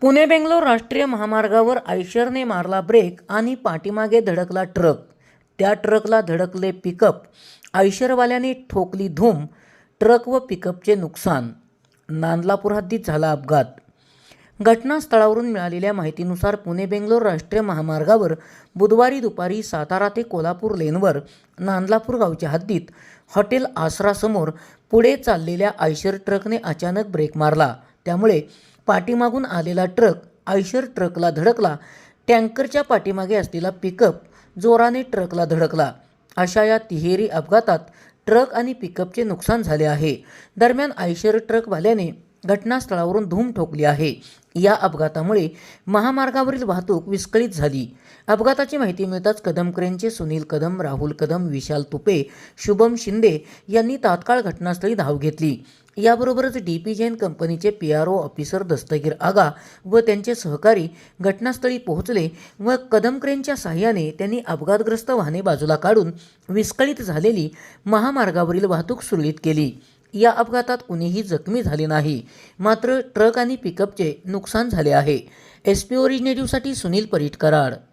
पुणे बेंगलोर राष्ट्रीय महामार्गावर आयशरने मारला ब्रेक आणि पाठीमागे धडकला ट्रक. त्या ट्रकला धडकले पिकअप. आयशरवाल्याने ठोकली धूम ट्रक व पिकअपचे नुकसान. नांदलापूर हद्दीत झाला अपघात. घटनास्थळावरून मिळालेल्या माहितीनुसार पुणे बेंगलोर राष्ट्रीय महामार्गावर बुधवारी दुपारी सातारा ते कोल्हापूर लेनवर नांदलापूर गावच्या हद्दीत हॉटेल आसरासमोर पुढे चाललेल्या आयशर ट्रकने अचानक ब्रेक मारला. त्यामुळे पाठीमागून आलेला ट्रक आयशर ट्रकला धडकला. टँकरच्या पाठीमागे असलेला पिकअप जोराने ट्रकला धडकला. अशा या तिहेरी अपघातात ट्रक आणि पिकअपचे नुकसान झाले आहे. दरम्यान आयशर ट्रकवाल्याने घटनास्थळावरून धूम ठोकली आहे. या अपघातामुळे महामार्गावरील वाहतूक विस्कळीत झाली. अपघाताची माहिती मिळताच कदम क्रेनचे सुनील कदम राहुल कदम विशाल तुपे शुभम शिंदे यांनी तात्काळ घटनास्थळी धाव घेतली. याबरोबरच डी पी जैन कंपनीचे P R O officer Dastagir Aga व त्यांचे सहकारी घटनास्थळी पोहोचले व कदम क्रेनच्या साहाय्याने त्यांनी अपघातग्रस्त वाहने बाजूला काढून विस्कळीत झालेली महामार्गावरील वाहतूक सुरळीत केली. या अपघातात कुणीही जखमी झाले नाही. मात्र ट्रक आणि पिकअपचे नुकसान झाले आहे. एस पी ओरिजिनेटिव्हसाठी सुनील परीट कराड